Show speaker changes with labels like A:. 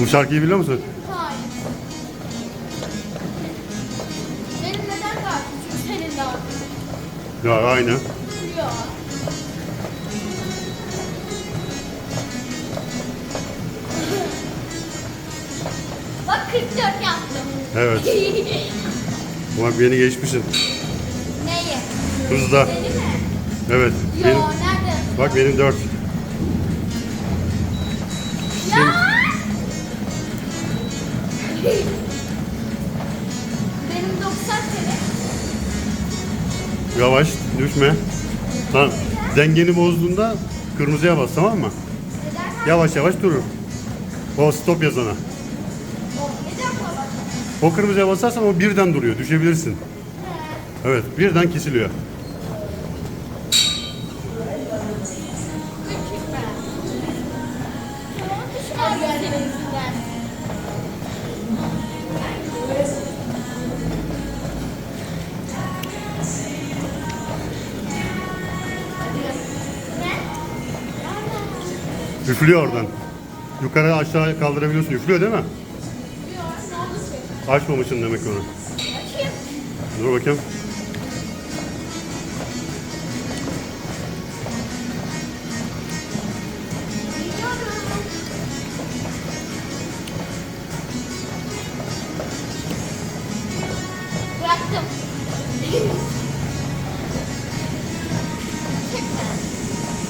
A: Bu şarkıyı biliyor musun?
B: Hayır. Benim neden daha küçük senin daha küçük?
A: Ya aynı.
B: Yok. Bak 44 yaptım.
A: Evet. Bak beni geçmişsin.
B: Neyi?
A: Hızla.
B: Seni mi?
A: Evet.
B: Yo,
A: benim...
B: nerede?
A: Bak benim 4.
B: Benim 90 sene.
A: Yavaş düşme. Tamam. Dengeni bozduğunda kırmızıya bas tamam mı?
B: Neden?
A: Yavaş yavaş durur. O stop yazana.
B: O neden baba?
A: O kırmızıya basarsan o birden duruyor. Düşebilirsin. Evet birden kesiliyor.
B: Küçük ben.
A: Üflüyor oradan. Yukarı aşağı kaldırabiliyorsun. Üflüyor değil mi? Açmamışsın demek onu. Dur bakayım. Bıraktım.